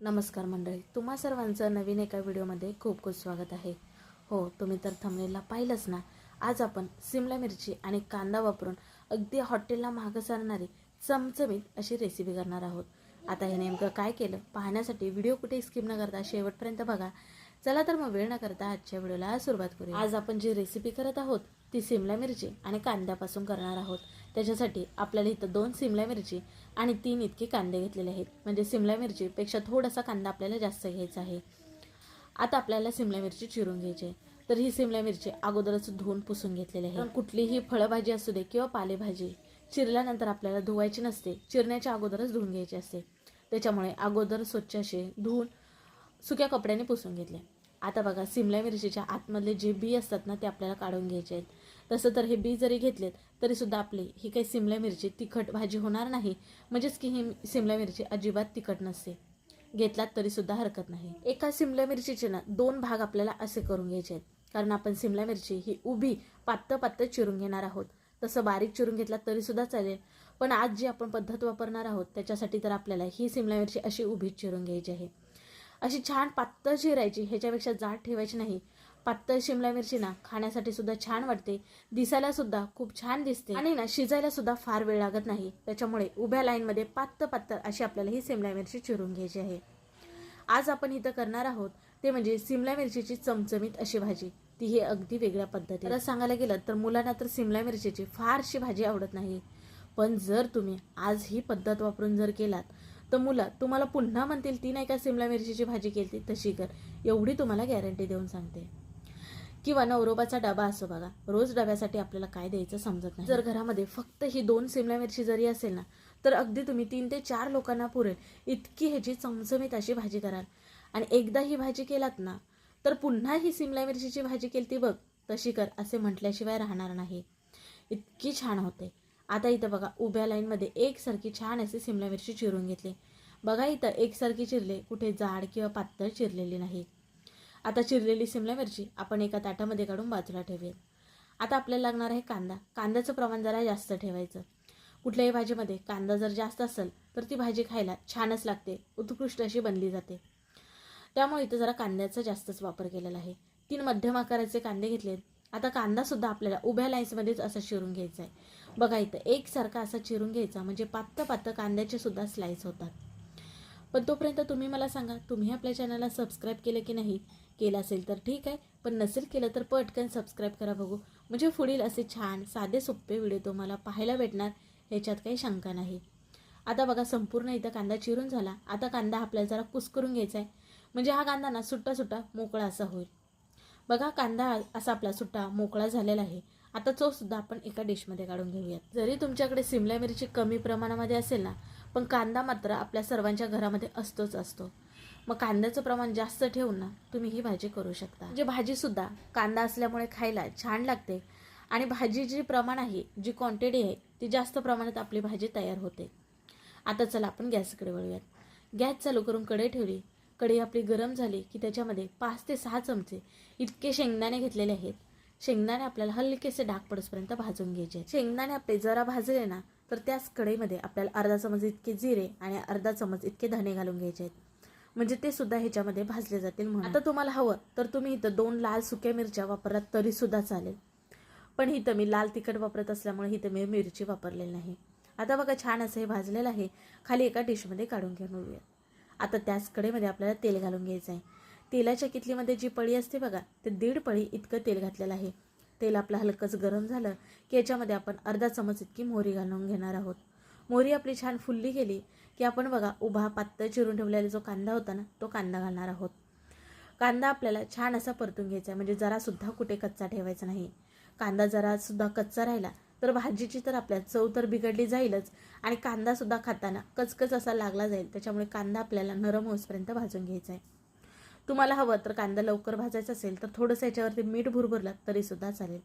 नमस्कार मंडळी तुम्हा सर्वांचं नवीन एका व्हिडिओमध्ये खूप खूप स्वागत आहे. हो तुम्ही तर थमलेला पाहिलंच ना. आज आपण सिमला मिरची आणि कांदा वापरून अगदी हॉटेलला महाग सारणारी चमचमीत अशी रेसिपी करणार आहोत. आता हे नेमकं काय केलं पाहण्यासाठी व्हिडिओ कुठे स्किप न करता शेवटपर्यंत बघा. चला तर मग वेळ न करता आजच्या व्हिडिओला सुरुवात करूया. आज आपण जी रेसिपी करत आहोत ती सिमला मिरची आणि कांद्यापासून करणार आहोत. त्याच्यासाठी आपल्याला इथं दोन सिमला मिरची आणि तीन इतके कांदे घेतलेले आहेत. म्हणजे सिमला मिरचीपेक्षा थोडासा कांदा आपल्याला जास्त घ्यायचा आहे. आता आपल्याला सिमला मिरची चिरून घ्यायची आहे. तर ही सिमला मिरची अगोदरच धुवून पुसून घेतलेली आहे. कुठलीही फळभाजी असू दे किंवा पालेभाजी चिरल्यानंतर आपल्याला धुवायची नसते. चिरण्याच्या अगोदरच धुवून घ्यायची असते. त्याच्यामुळे अगोदर स्वच्छ असे धुवून सुक्या कपड्याने पुसून घेतले. आता बघा सिमला मिरचीच्या आतमधले जे बी असतात ना ते आपल्याला काढून घ्यायचे आहेत. तसं तर हे बी जरी घेतलेत तरीसुद्धा आपली ही काही सिमला मिरची तिखट भाजी होणार नाही. म्हणजेच की ही सिमला मिरची अजिबात तिखट नसते. घेतलात तरीसुद्धा हरकत नाही. एका सिमला मिरचीचे ना दोन भाग आपल्याला असे करून घ्यायचे आहेत. कारण आपण सिमला मिरची ही उभी पातळ पात्त चिरून घेणार आहोत. तसं बारीक चिरून घेतला तरीसुद्धा चालेल. पण आज जी आपण पद्धत वापरणार आहोत त्याच्यासाठी तर आपल्याला ही सिमला मिरची अशी उभी चिरून घ्यायची आहे. अशी छान पातळ चिरायची ह्याच्यापेक्षा जाड ठेवायची नाही. पातळ शिमला मिरची ना खाण्यासाठी सुद्धा छान वाटते. दिसायला सुद्धा खूप छान दिसते. आणि ना शिजायला सुद्धा फार वेळ लागत नाही. त्याच्यामुळे उभ्या लाईनमध्ये पातळ पातळ अशी आपल्याला ही शिमला मिरची चिरून घ्यायची आहे. आज आपण इथं करणार आहोत ते म्हणजे सिमला मिरचीची चमचमीत अशी भाजी. ती ही अगदी वेगळ्या पद्धती तर सांगायला गेलं तर मुलांना तर सिमला मिरचीची फारशी भाजी आवडत नाही. पण जर तुम्ही आज ही पद्धत वापरून जर केलात तर मुलं तुम्हाला पुन्हा म्हणतील ती नाही का सिमला मिरचीची भाजी केली तशी कर. एवढी तुम्हाला गॅरंटी देऊन सांगते. किंवा नवरोबाचा डबा असो बघा रोज डब्यासाठी आपल्याला काय द्यायचं समजत नाही. जर घरामध्ये फक्त ही दोन सिमला मिरची जरी असेल ना तर अगदी तुम्ही तीन ते चार लोकांना पुरेल. इतकी ह्याची चमचमीत अशी भाजी कराल. आणि एकदा ही भाजी केलात ना तर पुन्हा ही सिमला मिरचीची भाजी केली ती बघ तशी कर असे म्हटल्याशिवाय राहणार नाही. इतकी छान होते. आता इथं बघा उभ्या लाईनमध्ये एकसारखी छान अशी सिमला मिरची चिरून घेतली. बघा इथं एकसारखी चिरले कुठे जाड किंवा पातळ चिरलेली नाही. आता चिरलेली सिमला मिरची आपण एका ताटामध्ये काढून बाजूला ठेवूया आता आपल्याला लागणार आहे कांदा. कांद्याचं प्रमाण जरा जास्त ठेवायचं. कुठल्याही भाजीमध्ये कांदा जर जास्त असेल तर ती भाजी खायला छानच लागते. उत्कृष्ट अशी बनली जाते. त्यामुळे इथं जरा कांद्याचा जास्तच वापर केलेला आहे. तीन मध्यम आकाराचे कांदे घेतलेत. आता कांदा सुद्धा आपल्याला उभ्या लाईन्समध्येच असा चिरून घ्यायचा आहे. बघा इथं एकसारखा असा चिरून घ्यायचा म्हणजे पात्त पात्त कांद्याचे सुद्धा स्लाईस होतात. पण तोपर्यंत तुम्ही मला सांगा तुम्ही आपल्या चॅनलला सबस्क्राईब केलं की नाही? केलं असेल तर ठीक आहे. पण नसेल केलं तर पटकन सबस्क्राईब करा बघू. म्हणजे पुढील असे छान साधे सोपे व्हिडिओ तुम्हाला पाहायला भेटणार. ह्याच्यात काही शंका नाही. आता बघा संपूर्ण इथं कांदा चिरून झाला. आता कांदा आपल्याला जरा कुस्करून घ्यायचा आहे. म्हणजे हा कांदा ना सुट्टा सुट्टा मोकळा असा होईल. बघा कांदा असा आपला सुट्टा मोकळा झालेला आहे. आता तो सुद्धा आपण एका डिशमध्ये काढून घेऊयात. जरी तुमच्याकडे सिमला मिरची कमी प्रमाणामध्ये असेल ना पण कांदा मात्र आपल्या सर्वांच्या घरामध्ये असतोच असतो. मग कांद्याचं प्रमाण जास्त ठेवून ना तुम्ही ही भाजी करू शकता. म्हणजे भाजीसुद्धा कांदा असल्यामुळे खायला छान लागते. आणि भाजी जी प्रमाण आहे जी क्वांटिटी आहे ती जास्त प्रमाणात आपली भाजी तयार होते. आता चला आपण गॅसकडे वळूयात. गॅस चालू करून कढई ठेवली. कढई आपली गरम झाली की त्याच्यामध्ये पाच ते सहा चमचे इतके शेंगदाणे घेतलेले आहेत. शेंगदाणे आपल्याला हलकेसे डाग पडसपर्यंत भाजून घ्यायचे आहेत. शेंगदाणे आपले जरा भाजले ना तर त्याच कढईमध्ये आपल्याला अर्धा चमच इतके जिरे आणि अर्धा चमच इतके धणे घालून घ्यायचे आहेत. म्हणजे ते सुद्धा ह्याच्यामध्ये भाजले जातील म्हणून. आता तुम्हाला हवं तर तुम्ही इथं दोन लाल सुक्या मिरच्या वापरलात तरी सुद्धा चालेल. पण इथं मी लाल तिखट वापरत असल्यामुळे इथं मी मिरची वापरलेली नाही. आता बघा छान असं हे भाजलेलं आहे. खाली एका डिशमध्ये काढून घेऊन येऊया. आता त्याच कडेमध्ये आपल्याला तेल घालून घ्यायचं आहे. तेलाच्या कितलीमध्ये जी पळी असते बघा ते दीड पळी इतकं तेल घातलेलं आहे. तेल आपलं हलकंच गरम झालं की याच्यामध्ये आपण अर्धा चमच इतकी मोहरी घालून घेणार आहोत. मोहरी आपली छान फुलली गेली की आपण बघा उभा पातळ चिरून ठेवलेला जो कांदा होता ना तो कांदा घालणार आहोत. कांदा आपल्याला छान असा परतून घ्यायचा आहे. म्हणजे जरासुद्धा कुठे कच्चा ठेवायचा नाही. कांदा जरासुद्धा कच्चा राहिला तर भाजीची तर आपल्या चव तर बिघडली जाईलच. आणि कांदासुद्धा खाताना कचकच असा लागला जाईल. त्याच्यामुळे कांदा आपल्याला नरम होसपर्यंत भाजून घ्यायचा आहे. तुम्हाला हवं तर कांदा लवकर भाजायचा असेल तर थोडंसं याच्यावरती मीठ भुरभरलं तरीसुद्धा चालेल.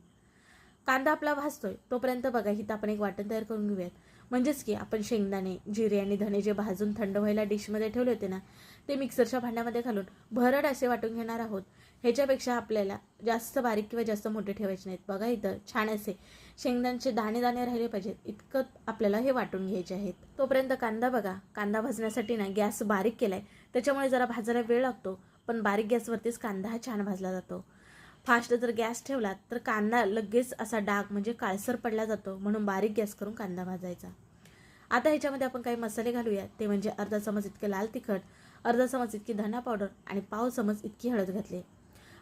कांदा आपला भाजतोय तोपर्यंत बघा इथं आपण एक वाटण तयार करून घेऊयात. म्हणजेच की आपण शेंगदाणे जिरे आणि धणे जे भाजून थंड व्हायला डिशमध्ये ठेवले होते ना ते मिक्सरच्या भांड्यामध्ये घालून भरड असे वाटून घेणार आहोत. ह्याच्यापेक्षा आपल्याला जास्त बारीक किंवा जास्त मोठे ठेवायचे नाहीत. बघा इथं छान असे शेंगदाण्याचे दाणे दाणे राहिले पाहिजेत. इतकं आपल्याला हे वाटून घ्यायचे आहेत. तोपर्यंत कांदा बघा. कांदा भाजण्यासाठी ना गॅस बारीक केला आहे त्याच्यामुळे जरा भाजायला वेळ लागतो. पण बारीक गॅसवरतीच कांदा हा छान भाजला जातो. फास्ट जर गॅस ठेवला तर कांदा लगेच असा डाग म्हणजे काळसर पडला जातो म्हणून बारीक गॅस करून कांदा भाजायचा. आता ह्याच्यामध्ये आपण काही मसाले घालूया ते म्हणजे अर्धा चमच इतके लाल तिखट अर्धा चमच इतकी धना पावडर आणि पाव चमच इतकी हळद घातली.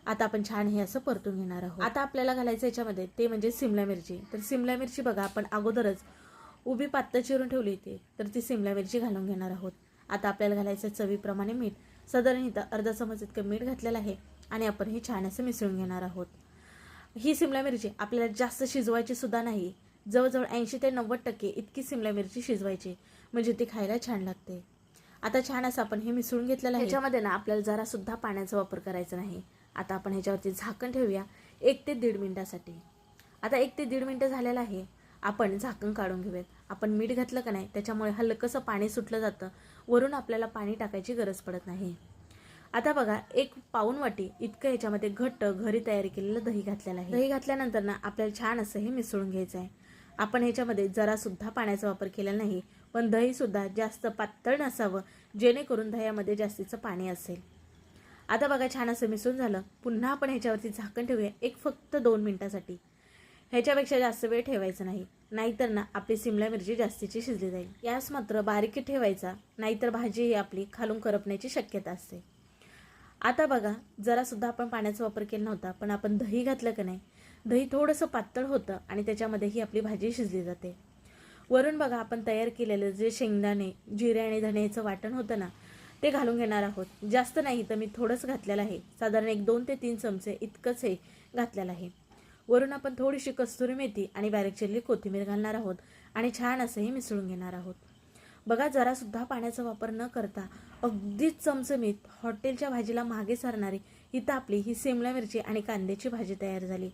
आता आपण छान हे असं परतून घेणार आहोत. आता आपल्याला घालायचं याच्यामध्ये ते म्हणजे सिमला मिरची. तर सिमला मिरची बघा आपण अगोदरच उभी पात्त चिरून ठेवली होती तर ती सिमला मिरची घालून घेणार आहोत. आता आपल्याला घालायचं चवीप्रमाणे मीठ. साधारण इथं अर्धा चमच इतकं मीठ घातलेलं आहे. आणि आपण हे छान असं मिसळून घेणार आहोत. ही सिमला मिरची आपल्याला जास्त शिजवायची सुद्धा नाही. जवळजवळ ऐंशी ते नव्वद टक्के इतकी सिमला मिरची शिजवायची. म्हणजे ती खायला छान लागते. आता छान असं आपण हे मिसळून घेतलेलं आहे. ह्याच्यामध्ये ना आपल्याला जरा सुद्धा पाण्याचा वापर करायचा नाही. आता आपण ह्याच्यावरती झाकण ठेवूया. एक ते दीड मिनिटासाठी. आता एक ते दीड मिनटं झालेलं आहे. आपण झाकण काढून घेऊयात. आपण मीठ घातलं का नाही त्याच्यामुळे हलकंसं पाणी सुटलं जातं. वरून आपल्याला पाणी टाकायची गरज पडत नाही. आता बघा एक पाऊन वाटी इतकं ह्याच्यामध्ये घट्ट घरी तयारी केलेलं दही घातलेलं आहे. दही घातल्यानंतर ना आपल्याला छान असं हे मिसळून घ्यायचं आहे. आपण ह्याच्यामध्ये जरासुद्धा पाण्याचा वापर केला नाही पण दहीसुद्धा जास्त पातळ नसावं जेणेकरून दह्यामध्ये जास्तीचं पाणी असेल. आता बघा छान असं मिसळून झालं. पुन्हा आपण ह्याच्यावरती झाकण ठेवूया एक फक्त दोन मिनटासाठी. ह्याच्यापेक्षा जास्त वेळ ठेवायचा नाही नाहीतर ना आपली सिमला मिरची जास्तीची शिजली जाईल. यास मात्र बारीक ठेवायचा नाहीतर भाजी ही आपली खालून करपण्याची शक्यता असते. आता बघा जरासुद्धा आपण पाण्याचा वापर केला नव्हता पण आपण दही घातलं का नाही? दही थोडंसं पातळ होतं आणि त्याच्यामध्ये ही आपली भाजी शिजली जाते. वरून बघा आपण तयार केलेलं जे शेंगदाणे जिरे आणि धण्याचं वाटण होतं ना ते घालून घेणार आहोत. जास्त नाही तर मी थोडंच घातलेलं आहे. साधारण एक दोन ते तीन चमचे इतकंच हे घातलेलं आहे. वरून आपण थोडीशी कस्तुरी मेथी आणि बारीक चिरली कोथिंबीर घालणार आहोत आणि छान असं हे मिसळून घेणार आहोत. बघा जरा सुद्धा पाण्याचा वापर न करता अगदीच चमचमीत हॉटेलच्या भाजीला मागे सारणारी इथं आपली ही सिमला मिरची आणि कांद्याची भाजी तयार झाली.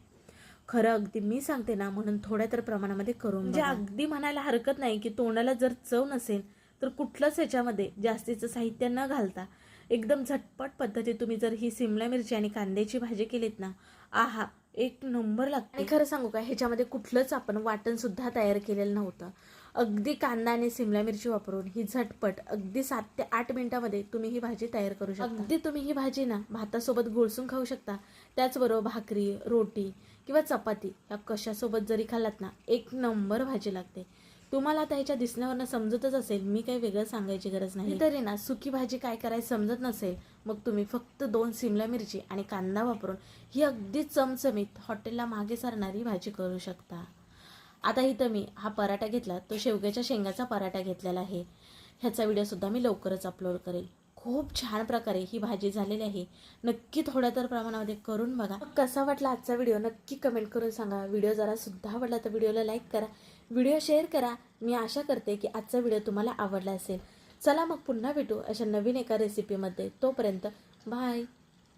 खरं अगदी मी सांगते ना म्हणून थोड्या तर प्रमाणामध्ये करून म्हणजे अगदी म्हणायला हरकत नाही की तोंडाला जर चव नसेल तर कुठलंच ह्याच्यामध्ये जास्तीचं साहित्य न घालता एकदम झटपट पद्धती तुम्ही जर ही सिमला मिरची आणि कांद्याची भाजी केलीत ना आहा एक नंबर लागते. आणि खरं सांगू का ह्याच्यामध्ये कुठलंच आपण वाटण सुद्धा तयार केलेलं नव्हतं. अगदी कांदा आणि सिमला मिरची वापरून ही झटपट अगदी सात ते आठ मिनिटामध्ये तुम्ही ही भाजी तयार करू शकता. अगदी तुम्ही ही भाजी ना भातासोबत गोळसून खाऊ शकता. त्याचबरोबर भाकरी रोटी किंवा चपाती या कशासोबत जरी खाल्लात ना एक नंबर भाजी लागते. तुम्हाला आता ह्याच्या दिसण्यावरनं समजतच असेल मी काही वेगळं सांगायची गरज नाही. तरी ना सुकी भाजी काय करायचं समजत नसेल मग तुम्ही फक्त दोन सिमला मिरची आणि कांदा वापरून ही अगदी चमचमीत हॉटेलला मागे सारणारी भाजी करू शकता. आता इथं मी हा पराठा घेतला तो शेवग्याच्या शेंगाचा पराठा घेतलेला आहे. ह्याचा व्हिडिओसुद्धा मी लवकरच अपलोड करेल. खूप छान प्रकारे ही भाजी झालेली आहे. नक्की थोड्या तर प्रमाणामध्ये करून बघा. कसा वाटला आजचा व्हिडिओ नक्की कमेंट करून सांगा. व्हिडिओ जरा सुद्धा आवडला तर व्हिडिओला लाईक करा. व्हिडिओ शेअर करा. मी आशा करते की आजचा व्हिडिओ तुम्हाला आवडला असेल. चला मग पुन्हा भेटू अशा नवीन एका रेसिपीमध्ये तोपर्यंत बाय